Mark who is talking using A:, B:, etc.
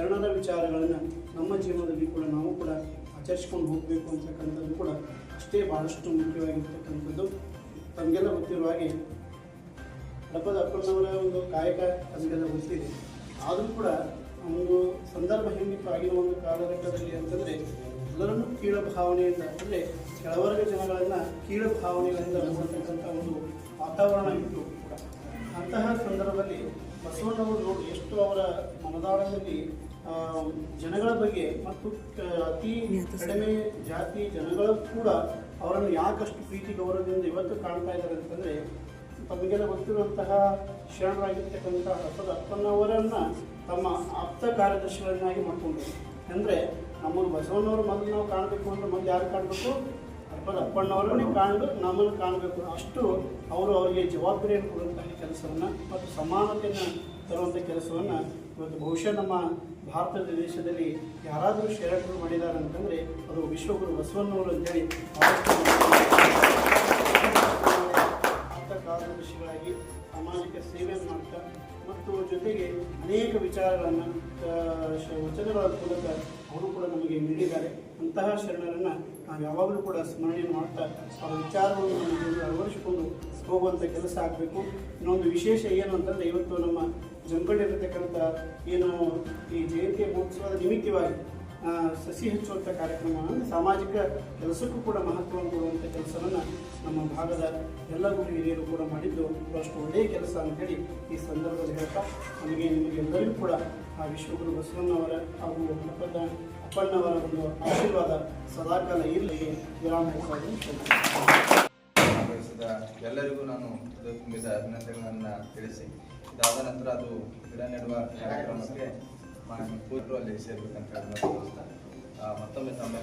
A: ಎಲ್ಲರ ವಿಚಾರಗಳನ್ನು ನಮ್ಮ ಜೀವನದಲ್ಲಿ ಕೂಡ ನಾವು ಕೂಡ ಆಚರಿಸ್ಕೊಂಡು ಹೋಗಬೇಕು ಅಂತಕ್ಕಂಥದ್ದು ಕೂಡ ಅಷ್ಟೇ ಭಾಳಷ್ಟು ಮುಖ್ಯವಾಗಿರ್ತಕ್ಕಂಥದ್ದು. ತಮಗೆಲ್ಲ ಗೊತ್ತಿರುವ ಹಾಗೆ ಹಡಪದ ಅಪ್ಪನವರ ಒಂದು ಕಾಯಕ ತಮಗೆಲ್ಲ ಗೊತ್ತಿದೆ. ಆದರೂ ಕೂಡ ಒಂದು ಸಂದರ್ಭ ಹೆಂಗಿತ್ತು ಆಗಿನ ಒಂದು ಕಾಲಘಟ್ಟದಲ್ಲಿ ಅಂತಂದರೆ ಎಲ್ಲರನ್ನೂ ಕೀಳ ಭಾವನೆಯಿಂದ ಅಂದರೆ ಕೆಳವರ್ಗ ಜನಗಳನ್ನು ಕೀಳ ಭಾವನೆಗಳಿಂದ ನೋಡ್ತಕ್ಕಂಥ ಒಂದು ವಾತಾವರಣ ಇತ್ತು ಕೂಡ. ಅಂತಹ ಸಂದರ್ಭದಲ್ಲಿ ಬಸವಣ್ಣವರು ನೋಡಿ ಎಷ್ಟು ಅವರ ಮನದಾಳದಲ್ಲಿ ಜನಗಳ ಬಗ್ಗೆ ಮತ್ತು ಅತಿ ಕಡಿಮೆ ಜಾತಿ ಜನಗಳ ಕೂಡ ಅವರನ್ನು ಯಾಕಷ್ಟು ಪ್ರೀತಿ ಗೌರವದಿಂದ ಇವತ್ತು ಕಾಣ್ತಾ ಇದ್ದಾರೆ ಅಂತಂದರೆ, ತಮಗೆಲ್ಲ ಗೊತ್ತಿರುವಂತಹ ಶರಣರಾಗಿರ್ತಕ್ಕಂಥ ಹಸದ ಅಪ್ಪನವರನ್ನು ತಮ್ಮ ಆಪ್ತ ಕಾರ್ಯದರ್ಶಿಗಳನ್ನಾಗಿ ಮಾಡಿಕೊಂಡ್ರು. ಅಂದರೆ ನಮ್ಮನ್ನು ಬಸವಣ್ಣವರು ಮೊದಲು ನಾವು ಕಾಣಬೇಕು ಅಂದರೆ ಮೊದಲು ಯಾರು ಕಾಣಬೇಕು? ಅಪ್ಪಣ್ಣವರನ್ನೇ ಕಾಣಲು ನಮ್ಮನ್ನು ಕಾಣಬೇಕು. ಅಷ್ಟು ಅವರು ಅವರಿಗೆ ಜವಾಬ್ದಾರಿಯನ್ನು ಕೊಡುವಂತಹ ಕೆಲಸವನ್ನು ಮತ್ತು ಸಮಾನತೆಯನ್ನು ತರುವಂಥ ಕೆಲಸವನ್ನು ಇವತ್ತು ಬಹುಶಃ ನಮ್ಮ ಭಾರತ ದೇಶದಲ್ಲಿ ಯಾರಾದರೂ ಶರಣರು ಮಾಡಿದ್ದಾರೆ ಅಂತಂದರೆ ಅದು ವಿಶ್ವಗುರು ಬಸವಣ್ಣವರು ಅಂತೇಳಿ ಅರ್ಥ ಕಾರ್ಯದರ್ಶಿಗಳಾಗಿ ಸಾಮಾಜಿಕ ಸೇವೆಯನ್ನು ಮಾಡ್ತಾ ಮತ್ತು ಜೊತೆಗೆ ಅನೇಕ ವಿಚಾರಗಳನ್ನು ವಚನಗಳ ಮೂಲಕ ಅವರು ಕೂಡ ನಮಗೆ ನೀಡಿದ್ದಾರೆ. ಅಂತಹ ಶರಣರನ್ನು ನಾವು ಯಾವಾಗಲೂ ಕೂಡ ಸ್ಮರಣೆ ಮಾಡ್ತಾ ಅವರ ವಿಚಾರವನ್ನು ಜೀವನದಲ್ಲಿ ಅಳವಡಿಸಿಕೊಂಡು ಹೋಗುವಂಥ ಕೆಲಸ ಆಗಬೇಕು. ಇನ್ನೊಂದು ವಿಶೇಷ ಏನು ಅಂತಂದರೆ ಇವತ್ತು ನಮ್ಮ ಜಂಗಡಿರತಕ್ಕಂಥ ಏನು ಈ ಜಯಂತಿ ಮಹೋತ್ಸವದ ನಿಮಿತ್ತವಾಗಿ ಸಸಿ ಹಚ್ಚುವಂಥ ಕಾರ್ಯಕ್ರಮ ಸಾಮಾಜಿಕ ಕೆಲಸಕ್ಕೂ ಕೂಡ ಮಹತ್ವವನ್ನು ಕೊಡುವಂಥ ಕೆಲಸವನ್ನು ನಮ್ಮ ಭಾಗದ ಎಲ್ಲ ಹಿರಿಯರು ಕೂಡ ಮಾಡಿದ್ದು. ಅಷ್ಟು ಒಳ್ಳೆಯ ಕೆಲಸ ಅಂತೇಳಿ ಈ ಸಂದರ್ಭದಲ್ಲಿ ಹೇಳ್ತಾ, ನಮಗೆ ನಿಮಗೆಲ್ಲರಿಗೂ ಕೂಡ ಆ ವಿಶ್ವಗುರು ಬಸವಣ್ಣವರ ಹಾಗೂ ಮಕ್ಕಳ ಅಪ್ಪಣ್ಣವರ ಒಂದು ಆಶೀರ್ವಾದ ಸದಾಕಾಲ ಇರಲಿ. ವಿರಾಮ
B: ಎಲ್ಲರಿಗೂ ನಾನು ತುಂಬಿದ ಅಭಿನಂದನೆಗಳನ್ನು ತಿಳಿಸಿ, ಇದಾದ ನಂತರ ಅದು ಗಿಡ ನೆಡುವ ಕಾರ್ಯಕ್ರಮಕ್ಕೆ మా పూర్తి వాళ్ళు చేసే మొత్తం మీద తొంభై